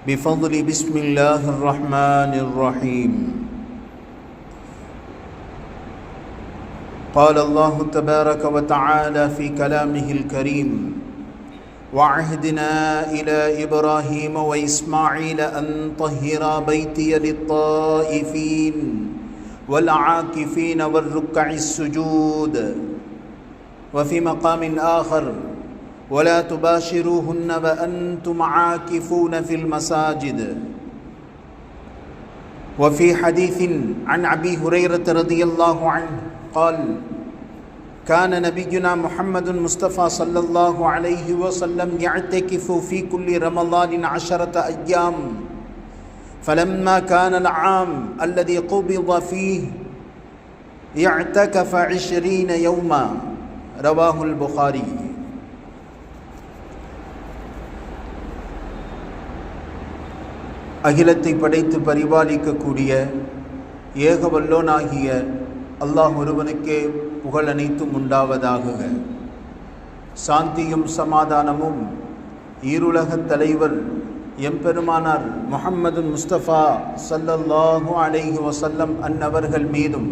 بفضل بسم الله الرحمن الرحيم. قال الله تبارك وتعالى في كلامه الكريم وعهدنا إلى إبراهيم وإسماعيل أن طهر بيتي للطائفين والعاكفين والركع السجود. وفي مقام آخر ولا تباشروهن وأنتم عاكفون في المساجد. وفي حديث عن أبي هريرة رضي الله عنه قال كان نبينا محمد مصطفى صلى الله عليه وسلم يعتكف في كل رمضان عشرة أيام. فلما كان العام الذي قبض فيه اعتكف عشرين يوما. رواه البخاري. அகிலத்தை படைத்து பரிபாலிக்கக்கூடிய ஏகவல்லோனாகிய அல்லாஹ் ஒருவனுக்கே புகழ் அனைத்தும் உண்டாவதாகுக. சாந்தியும் சமாதானமும் ஈருலகத் தலைவர் எம்பெருமானார் முஹம்மது முஸ்தபா சல்லல்லாஹு அலைஹி வசல்லம் அன்னவர்கள் மீதும்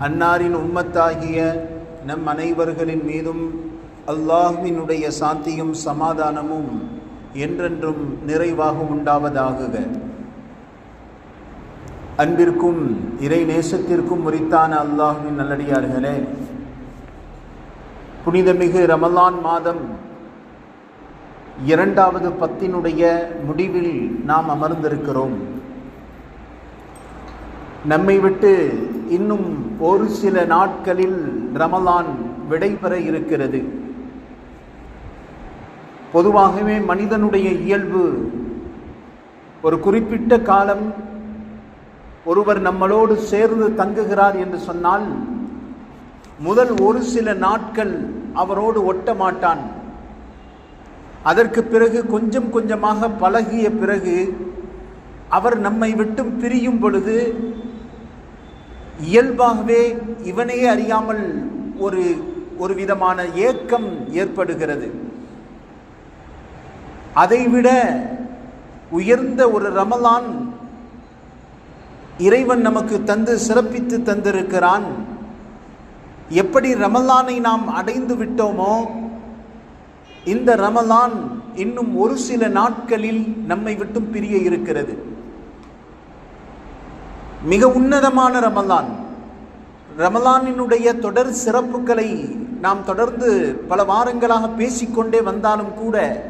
அன்னாரின் உம்மத்தாகிய நம் அனைவர்களின் மீதும் அல்லாஹுவினுடைய சாந்தியும் சமாதானமும் என்றென்றும் நிறைவாக உண்டாவதாகுக அன்பிற்கும் இறை நேசத்திற்கும் உரித்தான அல்லாஹுவின் நல்லடியார்களே புனிதமிகு ரமலான் மாதம் இரண்டாவது பத்தினுடைய முடிவில் நாம் அமர்ந்திருக்கிறோம். நம்மை விட்டு இன்னும் ஒரு சில நாட்களில் ரமலான் விடைபெற இருக்கிறது. பொதுவாகவே மனிதனுடைய இயல்பு. ஒரு குறிப்பிட்ட காலம் ஒருவர் நம்மளோடு சேர்ந்து தங்குகிறார் என்று சொன்னால் முதல் ஒரு சில நாட்கள் அவரோடு ஒட்ட மாட்டான். அதற்கு பிறகு கொஞ்சம் கொஞ்சமாக பழகிய பிறகு அவர் நம்மை விட்டும் பிரியும் பொழுது இயல்பாகவே இவனையே அறியாமல் ஒரு ஒரு விதமான ஏக்கம் ஏற்படுகிறது. அதைவிட உயர்ந்த ஒரு ரமலான் இறைவன் நமக்கு தந்து சிறப்பித்து தந்திருக்கிறான். எப்படி ரமலானை நாம் அடைந்து விட்டோமோ இந்த ரமலான் இன்னும் ஒரு சில நாட்களில் நம்மை விட்டும் பிரிய இருக்கிறது. மிக உன்னதமான ரமலான். ரமலானினுடைய தொடர் சிறப்புகளை நாம் தொடர்ந்து பல வாரங்களாக பேசிக்கொண்டே வந்தாலும் கூட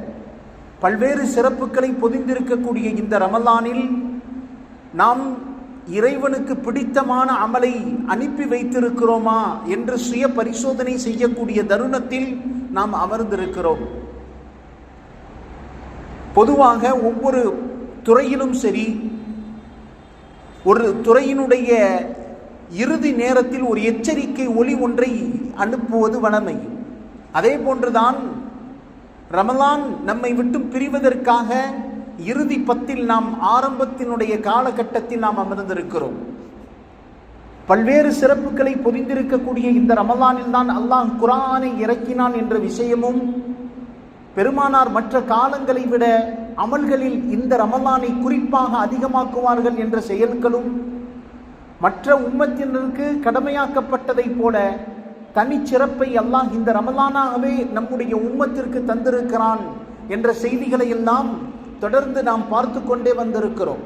பல்வேறு சிறப்புகளை பொதிந்திருக்கக்கூடிய இந்த ரமலானில் நாம் இறைவனுக்கு பிடித்தமான அமலை அனுப்பி வைத்திருக்கிறோமா என்று சுய பரிசோதனை செய்யக்கூடிய தருணத்தில் நாம் அமர்ந்திருக்கிறோம். பொதுவாக ஒவ்வொரு துறையிலும் சரி ஒரு துறையினுடைய இறுதி நேரத்தில் ஒரு எச்சரிக்கை ஒளி ஒன்றை அனுப்புவது வளமை அதே போன்றுதான் ரமலான் நம்மை விட்டு பிரிவதற்காக இறுதி பத்தில் நாம் ஆரம்பத்தினுடைய காலகட்டத்தில் நாம் அமர்ந்திருக்கிறோம். பல்வேறு சிறப்புகளை பொதிந்திருக்கக்கூடிய இந்த ரமலானில் தான் அல்லாஹ் குரானை இறக்கினான் என்ற விஷயமும் பெருமானார் மற்ற காலங்களை விட அமல்களில் இந்த ரமலானை குறிப்பாக அதிகமாக்குவார்கள் என்ற செயல்களும் மற்ற உம்மத்தினருக்கு கடமையாக்கப்பட்டதைப் போல தனிச்சிறப்பை அல்லாஹ் இந்த ரமலானாகவே நம்முடைய உம்மத்திற்கு தந்திருக்கிறான் என்ற செய்திகளை எல்லாம் தொடர்ந்து நாம் பார்த்து கொண்டே வந்திருக்கிறோம்.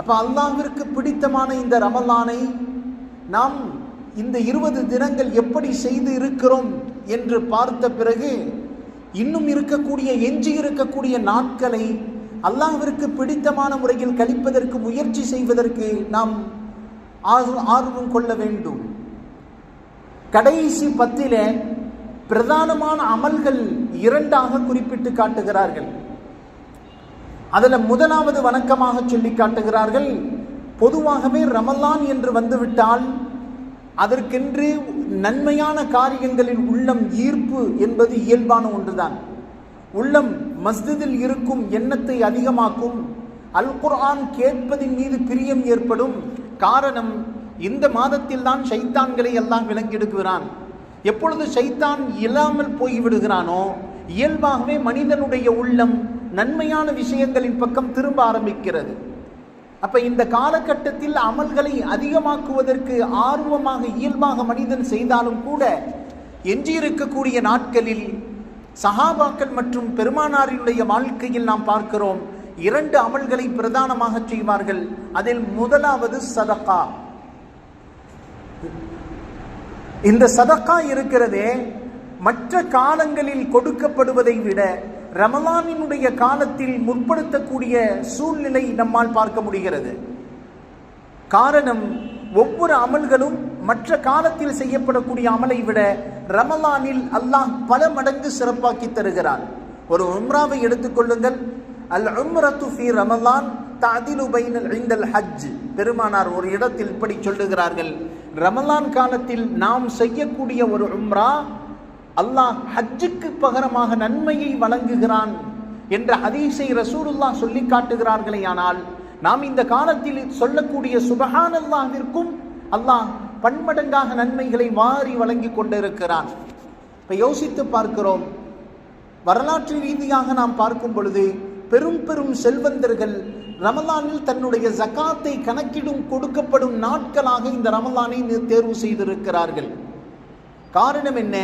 அப்ப அல்லாஹிற்கு பிடித்தமான இந்த ரமலானை நாம் இந்த இருபது தினங்கள் எப்படி செய்து இருக்கிறோம் என்று பார்த்த பிறகு இன்னும் இருக்கக்கூடிய எஞ்சி இருக்கக்கூடிய நாட்களை அல்லாவிற்கு பிடித்தமான முறையில் கழிப்பதற்கு முயற்சி செய்வதற்கு நாம் ஆர்வம் கொள்ள வேண்டும். கடைசி பத்தில பிரதானமான அமல்கள் இரண்டாக குறிப்பிட்டு காட்டுகிறார்கள். அதில் முதலாவது வணக்கமாக சொல்லி காட்டுகிறார்கள் பொதுவாகவே ரமலான் என்று வந்துவிட்டால் அதற்கென்று நன்மையான காரியங்களில் உள்ளம் ஈர்ப்பு என்பது இயல்பான ஒன்றுதான். உள்ளம் மஸ்ஜிதில் இருக்கும் எண்ணத்தை அதிகமாக்கும் அல் குர்ஆன் கேட்பதின் மீது பிரியம் ஏற்படும் காரணம் இந்த மாதத்தில் தான் ஷைத்தான்களை எல்லாம் விலங்கெடுக்கிறான் எப்பொழுது ஷைத்தான் இல்லாமல் போய்விடுகிறானோ இயல்பாகவே மனிதனுடைய உள்ளம் நன்மையான விஷயங்களின் பக்கம் திரும்ப ஆரம்பிக்கிறது. அப்ப இந்த காலகட்டத்தில் அமல்களை அதிகமாக்குவதற்கு ஆர்வமாக இயல்பாக மனிதன் செய்தாலும் கூட எஞ்சியிருக்கக்கூடிய நாட்களில் சஹாபாக்கள் மற்றும் பெருமானாரினுடைய வாழ்க்கையில் நாம் பார்க்கிறோம் இரண்டு அமல்களை பிரதானமாக செய்வார்கள். அதில் முதலாவது சதகா இந்த சதக்கா இருக்கிறதே மற்ற காலங்களில் கொடுக்கப்படுவதை விட ரமலானினுடைய காலத்தில் முற்படுத்தக்கூடிய சூழ்நிலை நம்மால் பார்க்க முடிகிறது. காரணம் ஒவ்வொரு அமல்களும் மற்ற காலத்தில் செய்யப்படக்கூடிய அமலை விட ரமலானில் அல்லாஹ் பல மடங்கு சிறப்பாக்கி தருகிறான். ஒரு உம்ராவை எடுத்துக்கொள்ளுங்கள் அல் உம்ரத்து ஃபி ரமலான் ததிலு பைனல் ஐந்தல் ஹஜ் பெருமானார் ஒரு இடத்தில் இப்படி சொல்லுகிறார்கள். ரமலான் காலத்தில் நாம் செய்யக்கூடிய ஒரு உம்ரா அல்லாஹ் ஹஜ்ஜுக்கு பகரமாக நன்மையை வழங்குகிறான் என்ற ஹதீஸை ரசூலுல்லா சொல்லி காட்டுகிறார்களே ஆனால் நாம் இந்த காலத்தில் சொல்லக்கூடிய சுபஹான் அல்லாஹிற்கும் அல்லாஹ் பன்மடங்காக நன்மைகளை மாறி வழங்கி கொண்டிருக்கிறான். இப்போ யோசித்து பார்க்கிறோம். வரலாற்று ரீதியாக நாம் பார்க்கும் பொழுது பெரும் பெரும் செல்வந்தர்கள் ரமலானில் தன்னுடைய ஜகாத்தை கணக்கிடும் கொடுக்கப்படும் நாட்களாக இந்த ரமலானை தேர்வு செய்திருக்கிறார்கள். காரணம் என்ன?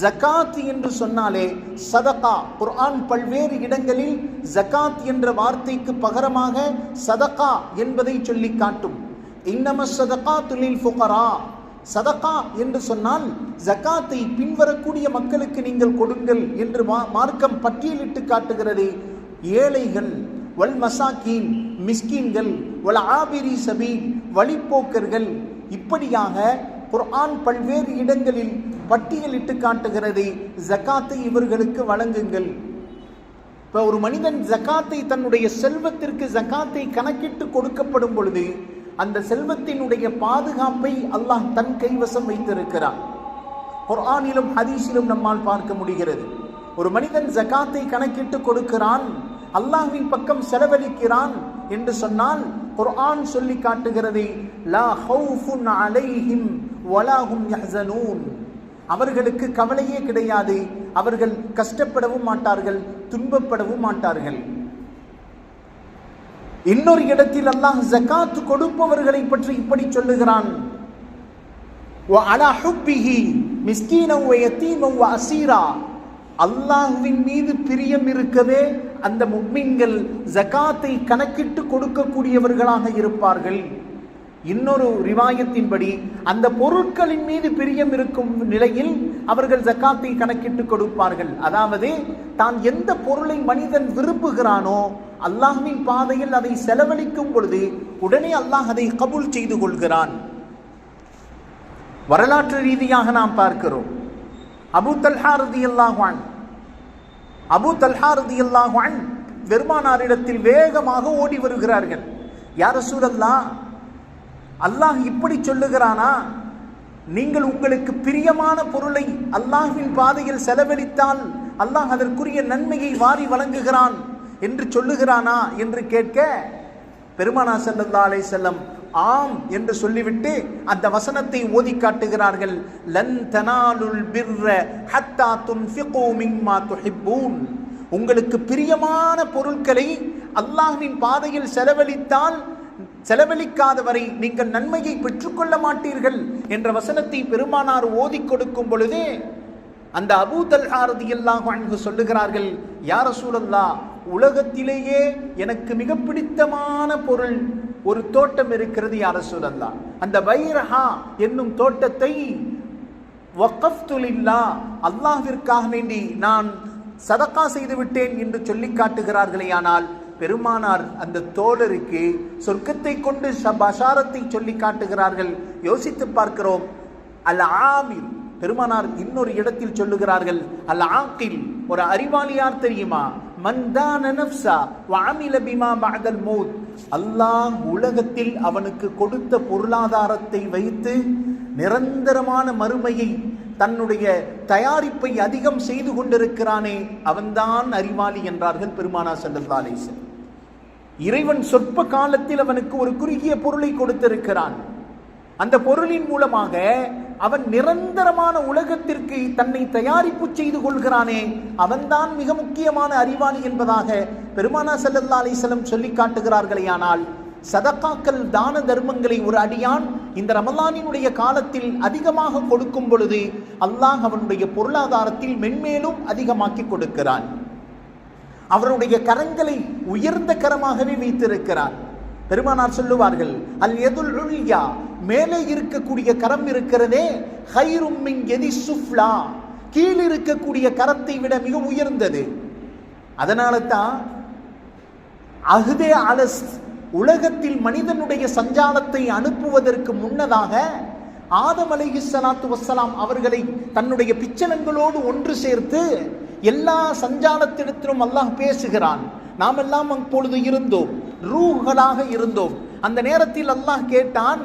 ஜகாத் என்று சொன்னாலே சதகா. குர்ஆன் பல்வேறு இடங்களில் ஜக்காத் என்ற வார்த்தைக்கு பகரமாக சதகா என்பதை சொல்லி காட்டும். இன்னம சதகா துலில் ஃபுகரா. சதகா என்று சொன்னால் ஜகாத்தை பின்வரக்கூடிய மக்களுக்கு நீங்கள் கொடுங்கள் என்று மார்க்கம் பட்டியலிட்டு காட்டுகிறது. ஏழைகள் வல் மசாக்கீன் மிஸ்கீன்கள் வல் ஆபிரி சபீன் வழிப்போக்கர்கள். இப்படியாக குர்ஆன் பல்வேறு இடங்களில் பட்டியலிட்டு காட்டுகிறது. ஜக்காத்தை இவர்களுக்கு வழங்குங்கள். இப்போ ஒரு மனிதன் ஜக்காத்தை தன்னுடைய செல்வத்திற்கு ஜக்காத்தை கணக்கிட்டு கொடுக்கப்படும் பொழுது அந்த செல்வத்தினுடைய பாதுகாப்பை அல்லாஹ் தன் கைவசம் வைத்திருக்கிறான். குர்ஆனிலும் ஹதீஸிலும் நம்மால் பார்க்க முடிகிறது. ஒரு மனிதன் ஜக்காத்தை கணக்கிட்டு கொடுக்கிறான் அல்லாஹ்வின் பக்கம் செலவழிக்கிறான் என்று சொன்னால் குர்ஆன் சொல்லி காட்டுகிறது லா ஹவுஃபுன் அலைஹிம் வலாஹும் யஹ்சனூன் அவர்களுக்கு கவலையே கிடையாது. அவர்கள் கஷ்டப்படவும் மாட்டார்கள் துன்பப்படவும் மாட்டார்கள். இன்னொரு இடத்தில் அல்லாஹ் ஜக்காத் கொடுப்பவர்களை பற்றி இப்படி சொல்லுகிறான். அல்லாஹுவின் மீது பிரியம் இருக்கவே அந்த முக்மின்கள் ஜகாத்தை கணக்கிட்டு கொடுக்கக்கூடியவர்களாக இருப்பார்கள். இன்னொரு ரிவாயத்தின்படி அந்த பொருட்களின் மீது பிரியம் இருக்கும் நிலையில் அவர்கள் ஜக்காத்தை கணக்கிட்டு கொடுப்பார்கள். அதாவது தான் எந்த பொருளை மனிதன் விரும்புகிறானோ அல்லாஹ்வின் பாதையில் அதை செலவழிக்கும் பொழுது உடனே அல்லாஹ் அதை கபூல் செய்து கொள்கிறான். வரலாற்று ரீதியாக நாம் பார்க்கிறோம். அபு தல்ஹா ரதி அல்லாஹான் அபு தல்ஹாரதி அல்லாஹான் பெருமானாரிடத்தில் வேகமாக ஓடி வருகிறார்கள். யார சூரல்லா அல்லாஹ் இப்படி சொல்லுகிறானா? நீங்கள் உங்களுக்கு பிரியமான பொருளை அல்லாஹின் பாதையில் செலவழித்தால் அல்லாஹ் அதற்குரிய நன்மையை வாரி வழங்குகிறான் என்று சொல்லுகிறானா என்று கேட்க பெருமானா செல்லல்லா அலை செல்லம் ஆம் என்று சொல்லிவிட்டு அந்த வசனத்தை ஓதி காட்டுகிறார்கள். லன் தனாலுல் பிர்ர ஹத்தா துன்ஃபிகு மிம்மா துஹிப்பூன். உங்களுக்கு பிரியமான பொருட்களை அல்லாஹ்வின் பாதையில் செலவழித்தால் செலவழிக்காத வரை நீங்கள் நன்மையை பெற்றுக்கொள்ள மாட்டீர்கள் என்ற வசனத்தை பெருமானார் ஓதி கொடுக்கும் பொழுதே அந்த அபூதல் ஆரதி எல்லாம் சொல்லுகிறார்கள் யார சூழல்லா உலகத்திலேயே எனக்கு மிக பிடித்தமான பொருள் ஒரு தோட்டம் இருக்கிறது யார சூழல்லா அந்த பைரஹா என்னும் தோட்டத்தை வக்கஃப்துலில்லா அல்லாஹிற்காக வேண்டி நான் சதக்கா செய்து விட்டேன் என்று சொல்லி காட்டுகிறார்களே ஆனால் பெருமானார் அந்த தோழருக்கு சொர்க்கத்தை கொண்டு பஷாரத்தை சொல்லி காட்டுகிறார்கள். யோசித்து பார்க்கிறோம். அல் ஆமிர் பெருமானார் இன்னொரு இடத்தில் சொல்லுகிறார்கள். அல் ஆக்கில் ஒரு அறிவாளியார் தெரியுமா? மந்தான நப்சா வாமில பிமா பஅதல் மௌத். அல்லாஹ் உலகத்தில் அவனுக்கு கொடுத்த பொருளாதாரத்தை வைத்து நிரந்தரமான மறுமையை தன்னுடைய தயாரிப்பை அதிகம் செய்து கொண்டிருக்கிறானே அவன்தான் அறிவாளி என்றார்கள் பெருமானா ஸல்லல்லாஹு அலைஹி இறைவன் சொற்ப காலத்தில் அவனுக்கு ஒரு குறுகிய பொருளை கொடுத்திருக்கிறான். அந்த பொருளின் மூலமாக அவன் நிரந்தரமான உலகத்திற்கு தன்னை தயாரிப்பு செய்து கொள்கிறானே. அவன்தான் மிக முக்கியமான அறிவாளி என்பதாக பெருமானா ஸல்லல்லாஹு அலிசலம் வஸல்லம் சொல்லி காட்டுகிறார்களேயானால் சதக்காக்கள் தான தர்மங்களை ஒரு அடியான் இந்த ரமலானினுடைய காலத்தில் அதிகமாக கொடுக்கும் பொழுது அல்லாஹ் அவனுடைய பொருளாதாரத்தில் மென்மேலும் அதிகமாக்கி கொடுக்கிறான். அவருடைய கரங்களை உயர்ந்த கரமாகவே வைத்திருக்கிறார் பெருமானார் சொல்லுவார்கள் அல் எதுல் உல்யா மேலே இருக்கக்கூடிய கரம் இருக்கிறதே ஹைரும் மின் எதி சுஃப்லா. கீழ் இருக்கக்கூடிய கரத்தை விட மிக உயர்ந்தது. அதனால தான் அகுதே அலஸ் உலகத்தில் மனிதனுடைய சஞ்சாலத்தை அனுப்புவதற்கு முன்னதாக ஆதம் அலைஹி சலாத்து வஸ்ஸலாம் அவர்களை தன்னுடைய பிச்சனங்களோடு ஒன்று சேர்த்து எல்லா சஞ்சாலத்திடத்திலும் அல்லாஹ் பேசுகிறான். நாம் எல்லாம் அப்பொழுது இருந்தோம். ரூஹ்களாக இருந்தோம். அந்த நேரத்தில் அல்லாஹ் கேட்டான்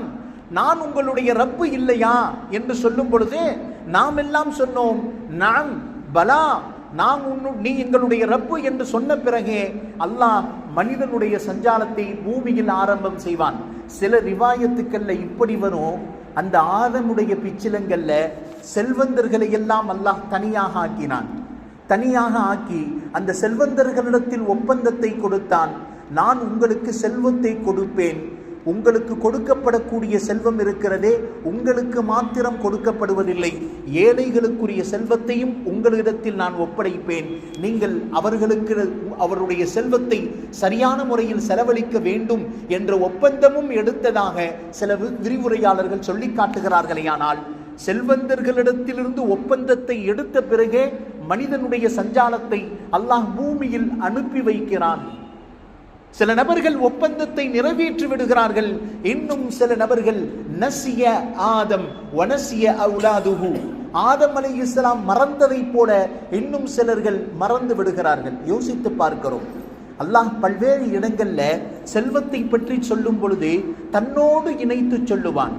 நான் உங்களுடைய ரப்பு இல்லையா? என்று சொல்லும் பொழுது நாம் எல்லாம் சொன்னோம் நான் பலா நாம் உன்னு நீ எங்களுடைய ரப்பு என்று சொன்ன பிறகே அல்லாஹ் மனிதனுடைய சஞ்சாலத்தை பூமியில் ஆரம்பம் செய்வான். சில ரிவாயத்துக்கள்ல இப்படி வரும். அந்த ஆதமுடைய பிச்சிலங்கள்ல செல்வந்தர்களை எல்லாம் அல்லாஹ் தனியாக ஆக்கினான். தனியாக ஆக்கி அந்த செல்வந்தர்களிடத்தில் ஒப்பந்தத்தை கொடுத்தான். நான் உங்களுக்கு செல்வத்தை கொடுப்பேன். உங்களுக்கு கொடுக்கப்படக்கூடிய செல்வம் இருக்கிறதே உங்களுக்கு மாத்திரம் கொடுக்கப்படுவதில்லை. ஏழைகளுக்குரிய செல்வத்தையும் உங்களிடத்தில் நான் ஒப்படைப்பேன். நீங்கள் அவர்களுக்கு அவருடைய செல்வத்தை சரியான முறையில் செலவழிக்க வேண்டும் என்ற ஒப்பந்தமும் எடுத்ததாக சில விரிவுரையாளர்கள் சொல்லி காட்டுகிறார்களேயானால் செல்வந்தர்களிடத்திலிருந்து ஒப்பந்தத்தை எடுத்த பிறகே மனிதனுடைய சஞ்சாலத்தை அல்லாஹ் பூமியில் அனுப்பி வைக்கிறான். சில நபர்கள் ஒப்பந்தத்தை நிறைவேற்றி விடுகிறார்கள். இன்னும் சில நபர்கள் நசிய ஆதம் வனசிய அவுலாதுகு ஆதம் அலி இஸ்லாம் மறந்ததை போல இன்னும் சிலர்கள் மறந்து விடுகிறார்கள். யோசித்து பார்க்கிறோம். அல்லாஹ் பல்வேறு இடங்கள்ல செல்வத்தை பற்றி சொல்லும் பொழுது தன்னோடு இணைத்து சொல்லுவான்.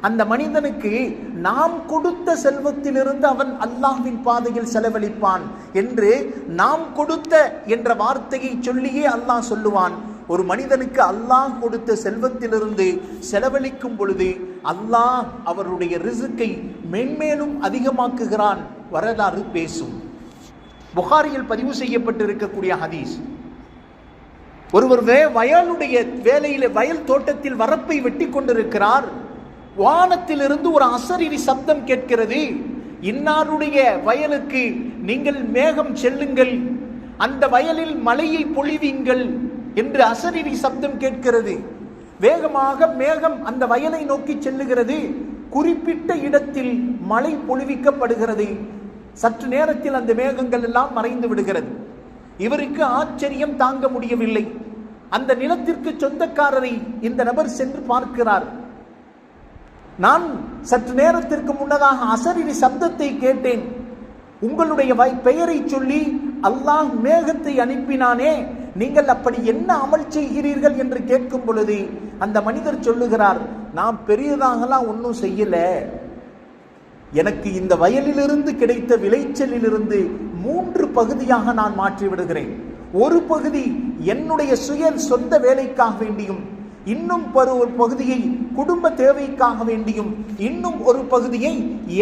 அந்த மனிதனுக்கு நாம் கொடுத்த செல்வத்திலிருந்து அவன் அல்லாஹ்வின் பாதையில் செலவழிப்பான் என்று நாம் கொடுத்த என்ற வார்த்தையை சொல்லியே அல்லாஹ் சொல்லுவான். ஒரு மனிதனுக்கு அல்லாஹ் கொடுத்த செல்வத்திலிருந்து செலவழிக்கும் பொழுது அல்லாஹ் அவருடைய ரிசுக்கை மென்மேலும் அதிகமாக்குகிறான். வரலாறு பேசும். புகாரியில் பதிவு செய்யப்பட்டிருக்கக்கூடிய ஹதீஸ். ஒருவர் வே வயலுடைய வேலையில் வயல் தோட்டத்தில் வரப்பை வெட்டி கொண்டிருக்கிறார் வானத்திலிருந்து ஒரு அசரிவி சப்தம் கேட்கிறது. இன்னாருடைய வயலுக்கு நீங்கள் மேகம் செல்லுங்கள். அந்த வயலில் மழையை பொழிவீங்கள் என்று அசரிவி சப்தம் கேட்கிறது. வேகமாக மேகம் அந்த வயலை நோக்கி செல்லுகிறது. குறிப்பிட்ட இடத்தில் மழை பொழிவிக்கப்படுகிறது. சற்று நேரத்தில் அந்த மேகங்கள் எல்லாம் மறைந்து விடுகிறது. இவருக்கு ஆச்சரியம் தாங்க முடியவில்லை. அந்த நிலத்திற்கு சொந்தக்காரரை இந்த நபர் சென்று பார்க்கிறார். நான் சற்று நேரத்திற்கு முன்னதாக அசரிடி சப்தத்தை கேட்டேன். உங்களுடைய வை- பெயரை சொல்லி அல்லாஹ் மேகத்தை அனுப்பினானே நீங்கள் அப்படி என்ன அமல் செய்கிறீர்கள் என்று கேட்கும் பொழுது அந்த மனிதர் சொல்லுகிறார் நான் பெரியதாகலாம் ஒன்றும் செய்யல. எனக்கு இந்த வயலிலிருந்து கிடைத்த விளைச்சலிலிருந்து மூன்று பகுதியாக நான் மாற்றி விடுகிறேன் ஒரு பகுதி என்னுடைய சுய சொந்த வேலைக்காக வேண்டியும் இன்னும் ஒரு ஒரு பகுதியை குடும்ப தேவைக்காக வேண்டியும் இன்னும் ஒரு பகுதியை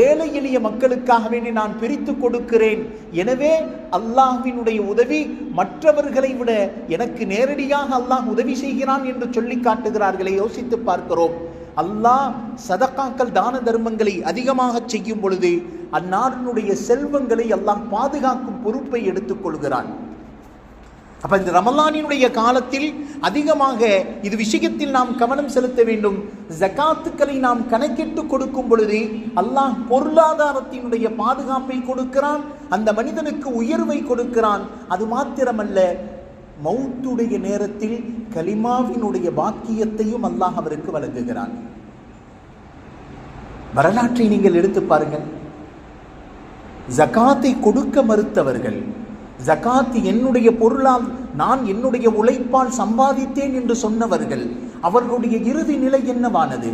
ஏழை எளிய மக்களுக்காக வேண்டி நான் பிரித்து கொடுக்கிறேன். எனவே அல்லாஹினுடைய உதவி மற்றவர்களை விட எனக்கு நேரடியாக அல்லாஹ் உதவி செய்கிறான் என்று சொல்லி காட்டுகிறார்களே யோசித்து பார்க்கிறோம். அல்லாஹ் சதக்காக்கள் தான தர்மங்களை அதிகமாக செய்யும் பொழுது அந்நாட்டினுடைய செல்வங்களை அல்லாஹ் பாதுகாக்கும் பொறுப்பை எடுத்துக்கொள்கிறான் அப்போ இந்த ரமலானினுடைய காலத்தில் அதிகமாக இது விஷயத்தில் நாம் கவனம் செலுத்த வேண்டும். ஜகாத்துக்களை நாம் கணக்கிட்டு கொடுக்கும் பொழுது அல்லாஹ் பொருளாதாரத்தினுடைய பாதுகாப்பை கொடுக்கிறான் அந்த மனிதனுக்கு உயர்வை கொடுக்கிறான். அது மாத்திரமல்ல மௌத்துடைய நேரத்தில் கலிமாவினுடைய பாக்கியத்தையும் அல்லாஹ் அவருக்கு வழங்குகிறான். வரலாற்றை நீங்கள் எடுத்து பாருங்கள். ஜகாத்தை கொடுக்க மறுத்தவர்கள் ஜகாத் என்னுடைய பொருளால் நான் என்னுடைய உழைப்பால் சம்பாதித்தேன் என்று சொன்னவர்கள் அவர்களுடைய இறுதி நிலை என்னவானது?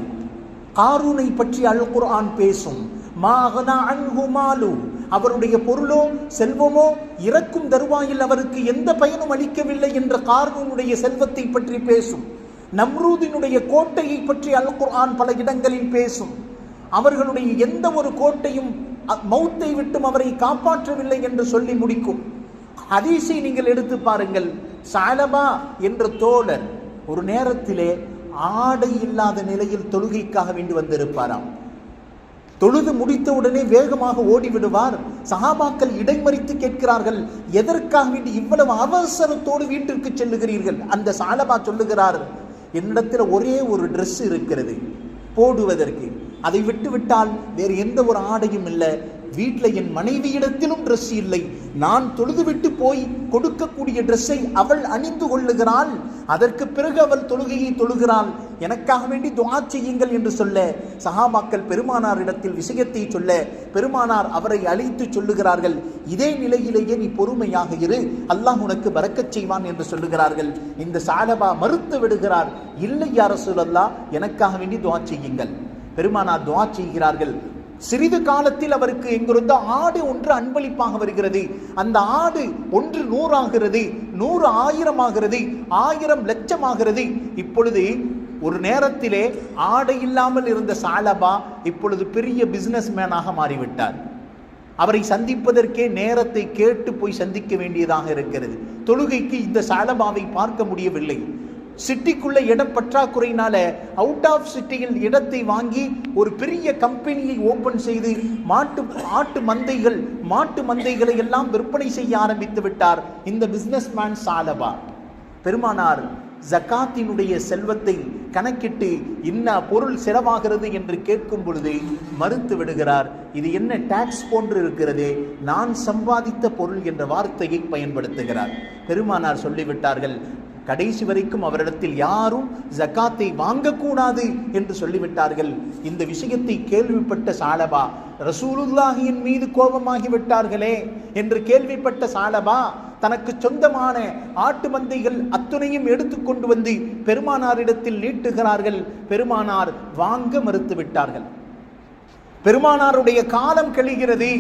காரூனை பற்றி அல் குர்ஆன் பேசும் அவருடைய பொருளோ செல்வமோ இறக்கும் தருவாயில் அவருக்கு எந்த பயனும் அளிக்கவில்லை என்ற காரூனுடைய செல்வத்தை பற்றி பேசும் நம்ரூதினுடைய கோட்டையை பற்றி அல் குர்ஆன் பல இடங்களில் பேசும் அவர்களுடைய எந்த ஒரு கோட்டையும் மௌத்தை விட்டும் அவரை காப்பாற்றவில்லை என்று சொல்லி முடிக்கும். ஹதீஸை நீங்கள் எடுத்து பாருங்கள். சாலபா என்ற தோழர் ஒரு நேரத்திலே ஆடை இல்லாத நிலையில் தொழுகைக்காக வேண்டி வந்திருப்பாராம். தொழுது முடித்த உடனே வேகமாக ஓடிவிடுவார். சஹாபாக்கள் இடைமறித்து கேட்கிறார்கள் எதற்காக வேண்டி இவ்வளவு அவசரத்தோடு வீட்டிற்கு செல்லுகிறீர்கள்? அந்த சாலபா சொல்லுகிறார் என்னிடத்தில் ஒரே ஒரு ட்ரெஸ் இருக்கிறது. போடுவதற்கு. அதை விட்டு விட்டால் வேறு எந்த ஒரு ஆடையும் இல்லை. வீட்டில் என் மனைவியிடத்திலும் ட்ரெஸ் இல்லை. நான் தொழுதுவிட்டு போய் கொடுக்கக்கூடிய ட்ரெஸ்ஸை அவள் அணிந்து கொள்ளுகிறாள். அதற்கு பிறகு அவள் தொழுகையை தொழுகிறாள். எனக்காக வேண்டி துவா செய்யுங்கள் என்று சொல்ல சஹாபாக்கள் பெருமானாரிடத்தில் விஷயத்தை சொல்ல பெருமானார் அவரை அழைத்து சொல்லுகிறார்கள் இதே நிலையிலேயே நீ பொறுமையாக இரு. அல்லாஹ் உனக்கு பறக்கச் செய்வான் என்று சொல்லுகிறார்கள். இந்த சாலபா மறுத்து விடுகிறார் இல்லை யார சொல்லல்லா எனக்காக வேண்டி துவா செய்யுங்கள். பெருமானார் துவா செய்கிறார்கள். சிறிது காலத்தில் அவருக்கு எங்கிருந்த ஆடு ஒன்று அன்பளிப்பாக வருகிறது. அந்த ஆடு ஒன்று நூறாகிறது நூறு ஆயிரம் ஆகிறது ஆயிரம் லட்சம் ஆகிறது இப்பொழுது ஒரு நேரத்திலே ஆடை இல்லாமல் இருந்த சாலபா இப்பொழுது பெரிய பிசினஸ் மேனாக மாறிவிட்டார். அவரை சந்திப்பதற்கே நேரத்தை கேட்டு போய் சந்திக்க வேண்டியதாக இருக்கிறது. தொழுகைக்கு இந்த சாலபாவை பார்க்க முடியவில்லை. சிட்டிக்குள்ள இட பற்றாக்குறையினால அவுட் ஆஃப் சிட்டியில் இடத்தை வாங்கி ஒரு பெரிய கம்பெனியை ஓபன் செய்து மாட்டு ஆட்டு மந்தைகள் மாட்டு மந்தைகளை எல்லாம் விற்பனை செய்ய ஆரம்பித்து விட்டார் இந்த பிஸ்னஸ்மேன் சாலபா. பெருமானார் ஜக்காத்தினுடைய செல்வத்தை கணக்கிட்டு என்ன பொருள் செலவாகிறது என்று கேட்கும் பொழுது மறுத்து விடுகிறார் இது என்ன டாக்ஸ் போன்று இருக்கிறது நான் சம்பாதித்த பொருள் என்ற வார்த்தையை பயன்படுத்துகிறார். பெருமானார் சொல்லிவிட்டார்கள் கடைசி வரைக்கும் அவரிடத்தில் யாரும் ஜக்காத்தை வாங்கக்கூடாது என்று சொல்லிவிட்டார்கள். இந்த விஷயத்தை கேள்விப்பட்ட சாலபா ரசூலுல்லாஹியின் மீது கோபமாகி விட்டார்களே என்று கேள்விப்பட்ட சாலபா தனக்கு சொந்தமான ஆட்டு மந்தைகள் அத்துணையும் எடுத்துக்கொண்டு வந்து பெருமானாரிடத்தில் நீட்டுகிறார்கள். பெருமானார் வாங்க மறுத்து விட்டார்கள். பெருமானாருடைய காலம் கழிகிறது.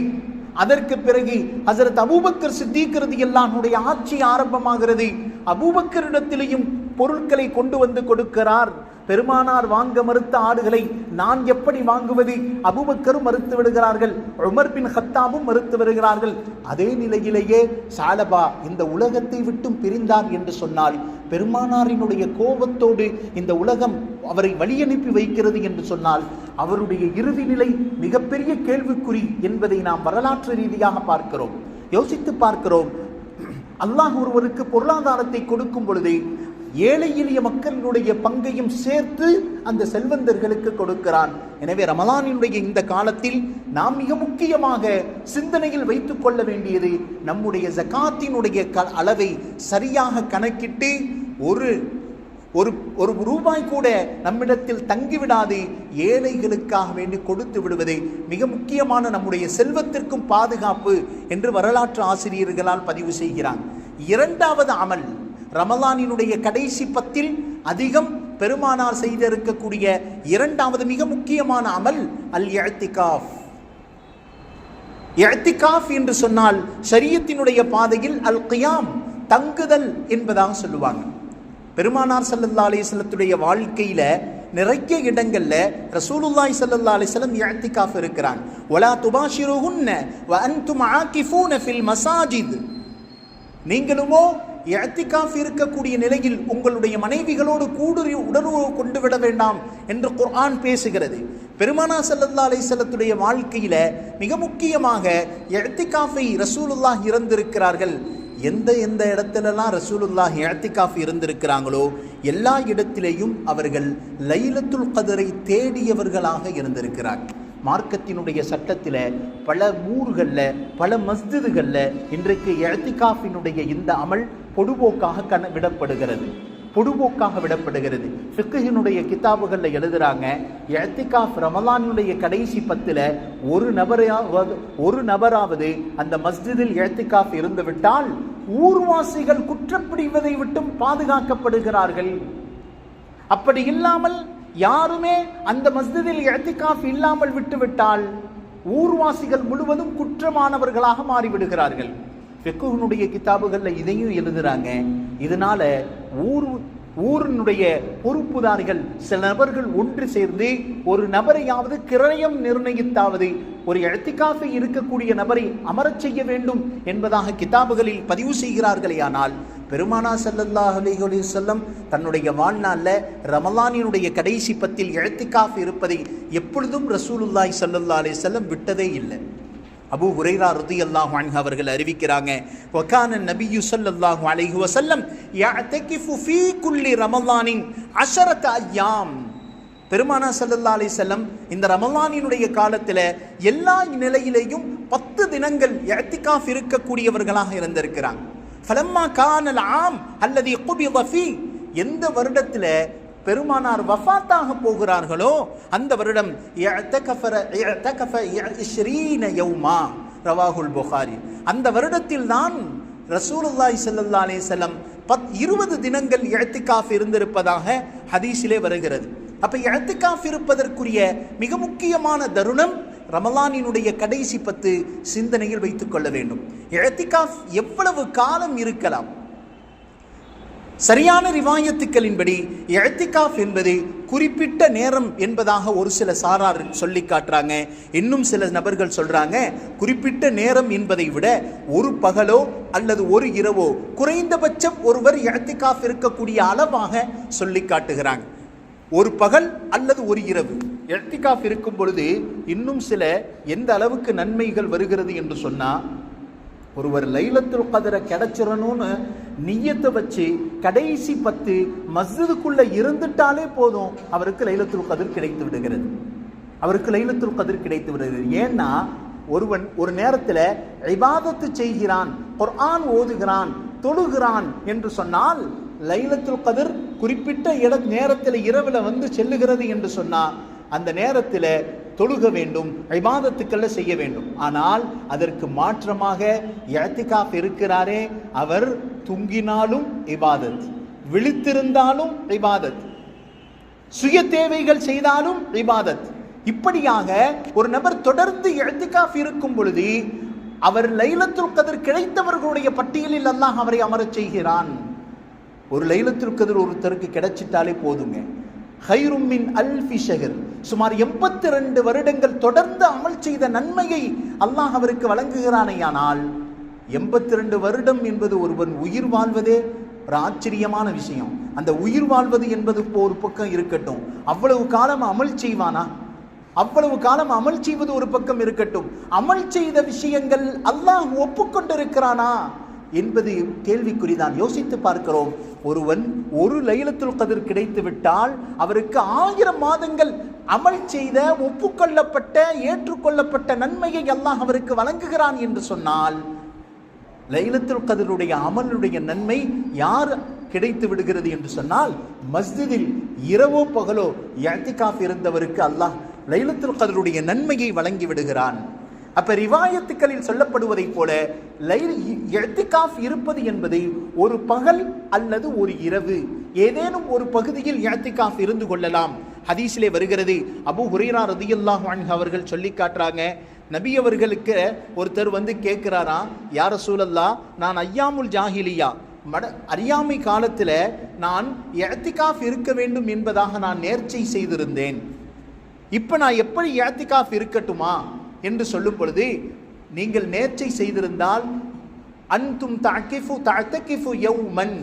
அதற்கு பிறகு ஹசரத் அபூபக்கர் சித்திக்கிறது எல்லாருடைய ஆட்சி ஆரம்பமாகிறது. அபூபக்கரிடத்திலேயும் பொருட்களை கொண்டு வந்து கொடுக்கிறார். பெருமானார் வாங்க மறுத்த ஆடுகளை நான் எப்படி வாங்குவது? அபுபக்கரும் மறுத்து விடுகிறார்கள். உமர் பின் ஹத்தாமும் மறுத்து வருகிறார்கள். அதே நிலையிலேயே சாலபா இந்த உலகத்தை விட்டும் பிரிந்தார் என்று சொன்னால் பெருமானாரினுடைய கோபத்தோடு இந்த உலகம் அவரை வழியனுப்பி வைக்கிறது என்று சொன்னால் அவருடைய இறுதி நிலை மிகப்பெரிய கேள்விக்குறி என்பதை நாம் வரலாற்று ரீதியாக பார்க்கிறோம். யோசித்து பார்க்கிறோம். அல்லாஹ் ஒருவருக்கு பொருளாதாரத்தை கொடுக்கும் பொழுது ஏழை எளிய மக்களினுடைய பங்கையும் சேர்த்து அந்த செல்வந்தர்களுக்கு கொடுக்கிறான். எனவே ரமலானினுடைய இந்த காலத்தில் நாம் மிக முக்கியமாக சிந்தனையில் வைத்துக் கொள்ள வேண்டியது நம்முடைய ஜகாத்தினுடைய க அளவை சரியாக கணக்கிட்டு ஒரு ஒரு ஒரு ரூபாய் கூட நம்மிடத்தில் தங்கிவிடாது ஏழைகளுக்காக வேண்டி கொடுத்து விடுவதே மிக முக்கியமான நம்முடைய செல்வத்திற்கும் பாதுகாப்பு என்று வரலாற்று ஆசிரியர்களால் பதிவு செய்கிறான் இரண்டாவது அமல் ரமலானினுடைய கடைசி பத்தில் அதிகம் பெருமானார் செய்திருக்கக்கூடிய இரண்டாவது மிக முக்கியமான அமல் அல் எழுத்திகாஃப் எழுத்திகாஃப் என்று சொன்னால் சரியத்தினுடைய பாதையில் அல் கியாம் தங்குதல் என்பதாக சொல்லுவாங்க. பெருமானார் சல்லல்லா அலிஸ்லத்துடைய வாழ்க்கையில் நிறைய இடங்களில் ரசூலுல்லாய் ஸல்லல்லாஹு அலிஸ்லம் யாத்திகாஃப் இருக்கிறாங்க ஒலா துபாஷிருஹுன்ன வ அன்தும் ஆகிஃபூன ஃபில் மசாஜித் நீங்களுமோ எத்திகாஃப் இருக்கக்கூடிய நிலையில் உங்களுடைய மனைவிகளோடு கூடுறி உடலுறவு கொண்டு விட வேண்டாம் என்று குர்ஆன் பேசுகிறது. பெருமானா சல்லல்லா அலைஹி வாழ்க்கையில் மிக முக்கியமாக எழுத்திகாஃபை ரசூலுல்லாஹ் இறந்திருக்கிறார்கள். எந்த எந்த இடத்துலலாம் ரசூலுல்லாஹ் இஅ்திகாஃப் இருந்திருக்கிறாங்களோ எல்லா இடத்திலேயும் அவர்கள் லைலத்துல் கதரை தேடியவர்களாக இருந்திருக்கிறார் மார்க்கத்தினுடைய சட்டத்தில் பல ஊர்களில் பல மஸ்ஜிதுகளில் இன்றைக்கு இழத்திகாஃபினுடைய இந்த அமல் பொடுபோக்காக கண விடப்படுகிறது. பொடுபோக்காக விடப்படுகிறது. ஃபிக்குஹினுடைய கிதாபுகளில் எழுதுறாங்க எத்திகாஃப் ரமலானுடைய கடைசி பத்தில் ஒரு நபராவது ஒரு நபராவது அந்த மஸ்ஜிதில் எத்திகாஃப் இருந்துவிட்டால் ஊர்வாசிகள் குற்றப்பிடிவதை விட்டும் பாதுகாக்கப்படுகிறார்கள். அப்படி இல்லாமல் யாருமே அந்த மஸ்ஜிதில் எத்திகாஃப் இல்லாமல் விட்டுவிட்டால் ஊர்வாசிகள் முழுவதும் குற்றமானவர்களாக மாறிவிடுகிறார்கள். ஃபெக்குனுடைய கிதாபுகளில் இதையும் எழுதுறாங்க. இதனால ஊர் ஊரினுடைய பொறுப்புதாரிகள் சில நபர்கள் ஒன்று சேர்ந்து ஒரு நபரையாவது கிரயம் நிர்ணயித்தாவது ஒரு எழுத்திக்காஃபை இருக்கக்கூடிய நபரை அமரச் செய்ய வேண்டும் என்பதாக கிதாபுகளில் பதிவு செய்கிறார்களேயானால் பெருமானா ஸல்லல்லாஹு அலிஹலி செல்லம் தன்னுடைய வாழ்நாளில் ரமலானினுடைய கடைசி பத்தில் எழுத்திக்காஃப் இருப்பதை எப்பொழுதும் ரசூலுல்லாய் ஸல்லல்லாஹு அலி செல்லம் விட்டதே இல்லை. அபூ ஹுரைரா அல்லாஹு அன்ஹு அவர்கள் அறிவிக்கிறாங்க வகான நபி ஸல்லல்லாஹு அலைஹி வஸல்லம் யஅதகிஃபு ஃபீ குல்லி ரமலானின் அஷரத் அய்யாம் பெருமானா சல்லல்லா அலி செல்லம் இந்த ரமலானினுடைய காலத்தில் எல்லா நிலையிலேயும் பத்து தினங்கள் எத்திகாஃப் இருக்கக்கூடியவர்களாக இருந்திருக்கிறாங்க. ஃபலம்மா கானல் ஆம் அல்லது எந்த வருடத்தில் பெருமானார் வஃபாத்தாக போகிறார்களோ அந்த வருடம் யௌமா ரவாகுல் புகாரி. அந்த வருடத்தில் தான் ரசூலுல்லாய் சல்லா அலைஹி பத் இருபது தினங்கள் எழுத்துக்காஃப் இருந்திருப்பதாக ஹதீஸிலே வருகிறது. அப்போ எழுத்துக்காஃப் இருப்பதற்குரிய மிக முக்கியமான தருணம் ரமலானினுடைய கடைசி பத்து சிந்தனையில் வைத்துக் கொள்ள வேண்டும். எழுத்திகாஃப் எவ்வளவு காலம் இருக்கலாம்? சரியான ரிவாயத்துக்களின்படி இழத்திகாஃப் என்பது குறிப்பிட்ட நேரம் என்பதாக ஒரு சில சாரார் சொல்லி காட்டுறாங்க. இன்னும் சில நபர்கள் சொல்கிறாங்க குறிப்பிட்ட நேரம் என்பதை விட ஒரு பகலோ அல்லது ஒரு இரவோ குறைந்தபட்சம் ஒருவர் இழத்திகாஃப் இருக்கக்கூடிய அளவாக சொல்லி காட்டுகிறாங்க. ஒரு பகல் அல்லது ஒரு இரவு. இழத்திகாஃப் இருக்கும் பொழுது இன்னும் சில எந்த அளவுக்கு நன்மைகள் வருகிறது என்று சொன்னால் ஒருவர் லைலத்துல் கதிரை கிடைச்சிடணும்னு நியத்தை வச்சு கடைசி பத்து மஸ்ஜிதுக்குள்ள இருந்துட்டாலே போதும் அவருக்கு லைலத்துல் கதிர் கிடைத்து விடுகிறது. அவருக்கு லைலத்துல் கதிர் கிடைத்து விடுகிறது. ஏன்னா ஒருவன் ஒரு நேரத்தில் இபாதத்து செய்கிறான் குர்ஆன் ஓதுகிறான் தொழுகிறான் என்று சொன்னால் லைலத்துல் கதிர் குறிப்பிட்ட இட நேரத்தில் இரவில் வந்து செல்லுகிறது என்று சொன்னால் அந்த நேரத்தில் தொழுக வேண்டும் இபாதத்துக்களை செய்ய வேண்டும். ஆனால் அதற்கு மாற்றமாக இஅ்திகாஃப் இருக்கிறாரே அவர் தூங்கினாலும் இபாதத் விழித்திருந்தாலும் இபாதத் சுய தேவைகள் செய்தாலும் இபாதத். இப்படியாக ஒரு நபர் தொடர்ந்து எழுத்துக்காஃப் இருக்கும் பொழுது அவர் லைலத்துல் கதிர் கிடைத்தவர்களுடைய பட்டியலில் அல்லாஹ் அவரை அமரச் செய்கிறான். ஒரு லைலத்துல் கதிர் ஒருத்தருக்கு கிடைச்சிட்டாலே போதுங்க ஹைருமின் அல்ஃபி ஷஹர். சுமார் எண்பத்தி ரெண்டு வருடங்கள் தொடர்ந்து அமல் செய்த நன்மையை அல்லாஹ் அவருக்கு வழங்குகிறானேயானால் எண்பத்தி ரெண்டு வருடம் என்பது ஒருவன் உயிர் வாழ்வதே ஒரு ஆச்சரியமான விஷயம். அந்த உயிர் வாழ்வது என்பது இப்போ ஒரு பக்கம் இருக்கட்டும். அவ்வளவு காலம் அமல் செய்வானா? அவ்வளவு காலம் அமல் செய்வது ஒரு பக்கம் இருக்கட்டும். அமல் செய்த விஷயங்கள் அல்லாஹ் ஒப்புக்கொண்டிருக்கிறானா? என்பது கேள்விக்குறிதான் யோசித்து பார்க்கிறோம். ஒருவன் ஒரு லைலத்துல் கதிர் கிடைத்து விட்டால் அவருக்கு ஆயிரம் மாதங்கள் அமல் செய்த ஒப்புக்கொள்ளப்பட்ட ஏற்றுக்கொள்ளப்பட்ட நன்மையை அல்லாஹ் அவருக்கு வழங்குகிறான் என்று சொன்னால் லைலத்துல் கதிருடைய அமலுடைய நன்மை யார் கிடைத்து விடுகிறது என்று சொன்னால் மஸ்ஜிதில் இரவோ பகலோ இஅ்திகாஃப் இருந்தவருக்கு அல்லாஹ் லைலத்துல் கதருடைய நன்மையை வழங்கி விடுகிறான் அப்ப ரிவாயத்துக்களில் சொல்லப்படுவதைப் போல லைல் இருப்பது என்பது ஒரு பகல் அல்லது ஒரு இரவு. ஏதேனும் ஒரு பகுதியில் இஅ்திகாஃப் இருந்து கொள்ளலாம். ஹதீஸிலே வருகிறது. அபு ஹுரைரா ரதியல்லாஹு அன்ஹு அவர்கள் சொல்லி காட்டுறாங்க நபி அவர்களுக்கு ஒருத்தர் வந்து கேட்குறாராம் யார சூழல்லா நான் ஐயாமுல் ஜாஹிலியா. மட அறியாமை காலத்தில் நான் இஅ்திகாஃப் இருக்க வேண்டும் என்பதாக நான் நேர்ச்சை செய்திருந்தேன். இப்போ நான் எப்படி இஅ்திகாஃப் இருக்கட்டுமா? என்று சொல்லும் பொழுது நீங்கள் நேர்ச்சை செய்திருந்தால் அன்தும் தஅகிஃபு தஅதகிஃபு யௌமன்.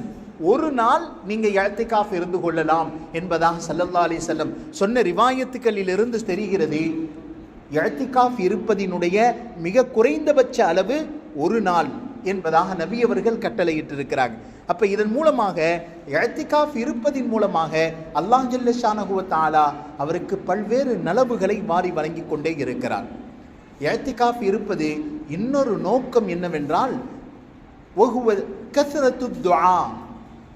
ஒரு நாள் நீங்கள் இஅ்திகாஃப் இருந்து கொள்ளலாம் என்பதாக சல்லல்லா அலி செல்லம் சொன்ன ரிவாயத்துக்களிலிருந்து தெரிகிறது. இஅ்திகாஃப் இருப்பதினுடைய மிக குறைந்தபட்ச அளவு ஒரு நாள் என்பதாக நபி அவர்கள் கட்டளையிட்டிருக்கிறாங்க. அப்போ இதன் மூலமாக இஅ்திகாஃப் இருப்பதின் மூலமாக அல்லாஹ் ஜல்ல தாலா அவருக்கு பல்வேறு நலவுகளை வாரி வழங்கி கொண்டே இருக்கிறார் இஅ்திகாஃப் இருப்பது இன்னொரு நோக்கம் என்னவென்றால் ஒஹுவ கஸ்ரத்து துவா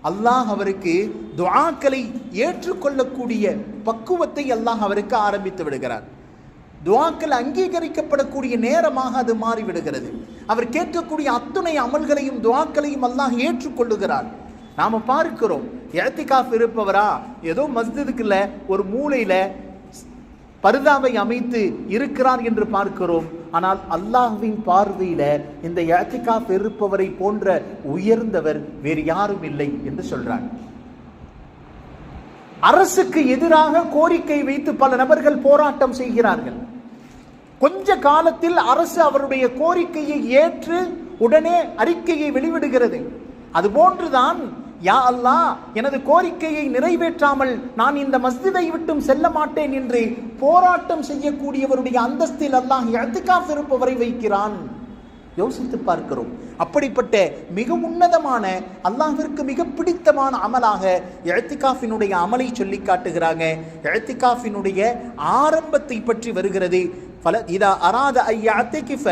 அல்லாஹ் அவருக்கு துவாக்களை ஏற்றுக்கொள்ளக்கூடிய பக்குவத்தை அல்லாஹ் அவருக்கு ஆரம்பித்து விடுகிறார். துவாக்கள் அங்கீகரிக்கப்படக்கூடிய நேரமாக அது மாறிவிடுகிறது. அவர் கேட்கக்கூடிய அத்துணை அமல்களையும் துவாக்களையும் அல்லாஹ் ஏற்றுக்கொள்ளுகிறார். நாம் பார்க்கிறோம் இழத்திகாஃப் இருப்பவரா ஏதோ மஸ்ஜிதுக்குள்ள ஒரு மூளையில் பரிதாபை அமைத்து இருக்கிறார் என்று பார்க்கிறோம். ஆனால் அல்லாஹ்வின் பார்வையில இந்த யாத்திகா பெருப்பவரை போன்ற உயர்ந்தவர் வேறு யாரும் இல்லை என்று சொல்றார் அரசுக்கு எதிராக கோரிக்கை வைத்து பல நபர்கள் போராட்டம் செய்கிறார்கள். கொஞ்ச காலத்தில் அரசு அவருடைய கோரிக்கையை ஏற்று உடனே அறிக்கையை வெளிவிடுகிறது. அது போன்றுதான் யா அல்லாஹ் எனது கோரிக்கையை நிறைவேற்றாமல் நான் இந்த மஸ்ஜிதை விட்டும் செல்ல மாட்டேன் என்று போராட்டம் செய்யக்கூடியவருடைய அந்தஸ்தில் அல்லாஹ் எழுத்துக்காஃப் இருப்பவரை வைக்கிறான். யோசித்து பார்க்கிறோம். அப்படிப்பட்ட மிக உன்னதமான அல்லாஹிற்கு மிக பிடித்தமான அமலாக எழுத்துக்காஃபினுடைய அமலை சொல்லி காட்டுகிறாங்க. எழுத்துக்காஃபினுடைய ஆரம்பத்தை பற்றி வருகிறது. பல இதா அராத ஐயா ஐயாத்திகிஃப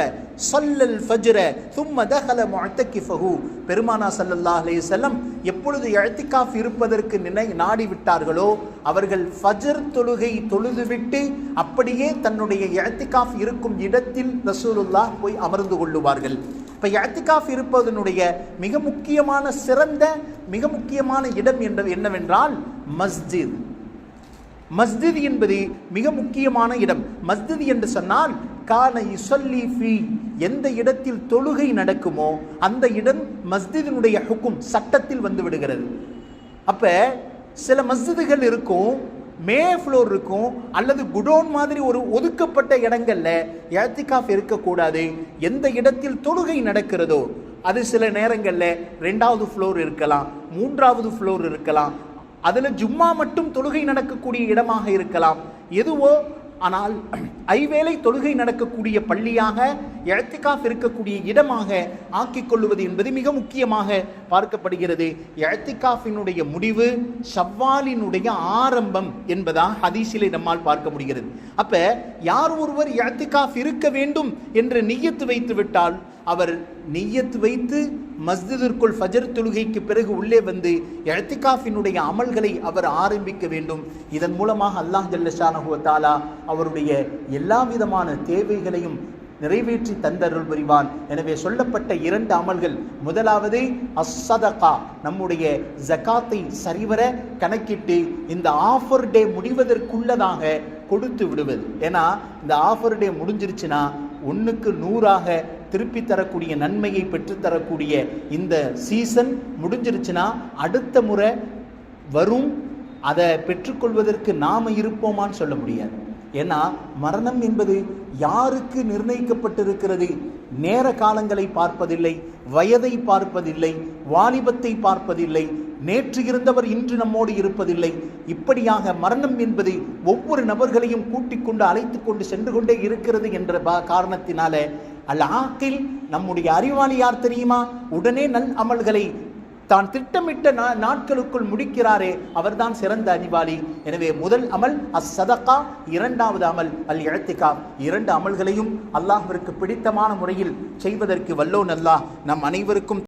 சல்லல் ஃபஜ்ர தும்ம தஹல முஅத்தகிஃபஹு பெருமானா ஸல்லல்லாஹு அலைஹி வஸல்லம் எப்பொழுது இஅ்திகாஃப் இருப்பதற்கு நினை நாடி விட்டார்களோ அவர்கள் ஃபஜர் தொழுகை தொழுதுவிட்டு அப்படியே தன்னுடைய இஅ்திகாஃப் இருக்கும் இடத்தில் ரசூலுல்லாஹ் போய் அமர்ந்து கொள்ளுவார்கள். இப்போ எத்திகாஃப் இருப்பதனுடைய மிக முக்கியமான சிறந்த மிக முக்கியமான இடம் என்ற என்னவென்றால் மஸ்ஜித். மஸ்ஜித் என்பது மிக முக்கியமான இடம். மஸ்ஜித் என்று சொன்னால் கான இசல்லி ஃபி எந்த இடத்தில் தொழுகை நடக்குமோ அந்த இடம் மஸ்ஜிதினுடைய ஹுக்கும் சட்டத்தில் வந்து விடுகிறது. அப்போ சில மஸ்ஜிதுகள் இருக்கும் மே ஃப்ளோர் இருக்கும் அல்லது குடோன் மாதிரி ஒரு ஒதுக்கப்பட்ட இடங்களில் ஏத்திகாஃப் இருக்கக்கூடாது. எந்த இடத்தில் தொழுகை நடக்கிறதோ அது சில நேரங்களில் ரெண்டாவது ஃப்ளோர் இருக்கலாம் மூன்றாவது ஃப்ளோர் இருக்கலாம் அதில் ஜும்மா மட்டும் தொழுகை நடக்கக்கூடிய இடமாக இருக்கலாம். எதுவோ ஆனால் ஐவேளை தொழுகை நடக்கக்கூடிய பள்ளியாக எழத்திகாஃப் இருக்கக்கூடிய இடமாக ஆக்கிக் கொள்ளுவது என்பது மிக முக்கியமாக பார்க்கப்படுகிறது. எழத்திகாஃபினுடைய முடிவு ஷவ்வாலினுடைய ஆரம்பம் என்பதாக ஹதீஸிலே நம்மால் பார்க்க முடிகிறது. அப்போ யார் ஒருவர் எழத்திகாஃப் இருக்க வேண்டும் என்று நியத்து வைத்து விட்டால் அவர் நெய்யத்து வைத்து மஸ்ஜிதிற்குள் ஃபஜர் தொழுகைக்கு பிறகு உள்ளே வந்து எழத்திகாஃபினுடைய அமல்களை அவர் ஆரம்பிக்க வேண்டும். இதன் மூலமாக அல்லாஹ் ஜல்லஷானஹு அவருடைய எல்லா விதமான தேவைகளையும் நிறைவேற்றி தந்தருள் புரிவான். எனவே சொல்லப்பட்ட இரண்டு அமல்கள். முதலாவது அஸ்ஸதகா நம்முடைய ஜகாத்தை சரிவர கணக்கிட்டு இந்த ஆஃபர் டே முடிவதற்குள்ளதாக கொடுத்து விடுவது. ஏன்னா இந்த ஆஃபர் டே முடிஞ்சிருச்சுன்னா ஒன்றுக்கு நூறாக திருப்பி தரக்கூடிய நன்மையை பெற்றுத்தரக்கூடிய இந்த சீசன் முடிஞ்சிருச்சுன்னா அடுத்த முறை வரும் அதை பெற்றுக்கொள்வதற்கு நாம் இருப்போமான்னு சொல்ல முடியாது. ஏன்னா மரணம் என்பது யாருக்கு நிர்ணயிக்கப்பட்டிருக்கிறது? நேர காலங்களை பார்ப்பதில்லை வயதை பார்ப்பதில்லை வாலிபத்தை பார்ப்பதில்லை நேற்று இருந்தவர் இன்று நம்மோடு இருப்பதில்லை. இப்படியாக மரணம் என்பது ஒவ்வொரு நபர்களையும் கூட்டிக் கொண்டு அழைத்து கொண்டு சென்று கொண்டே இருக்கிறது என்ற பா- காரணத்தினால அல் ஆக்கில் நம்முடைய அறிவாளி யார் தெரியுமா? உடனே நல் அமல்களை தான் திட்டமிட்ட நா- நாட்களுக்குள் முடிக்கிறாரே அவர்தான் சிறந்த அறிவாளி. எனவே முதல் அமல் அஸ் சதகா இரண்டாவது அமல் அல் இழத்திகா இரண்டு அமல்களையும் அல்லாஹிற்கு பிடித்தமான முறையில் செய்வதற்கு வல்லோ நல்லா நம் அனைவருக்கும்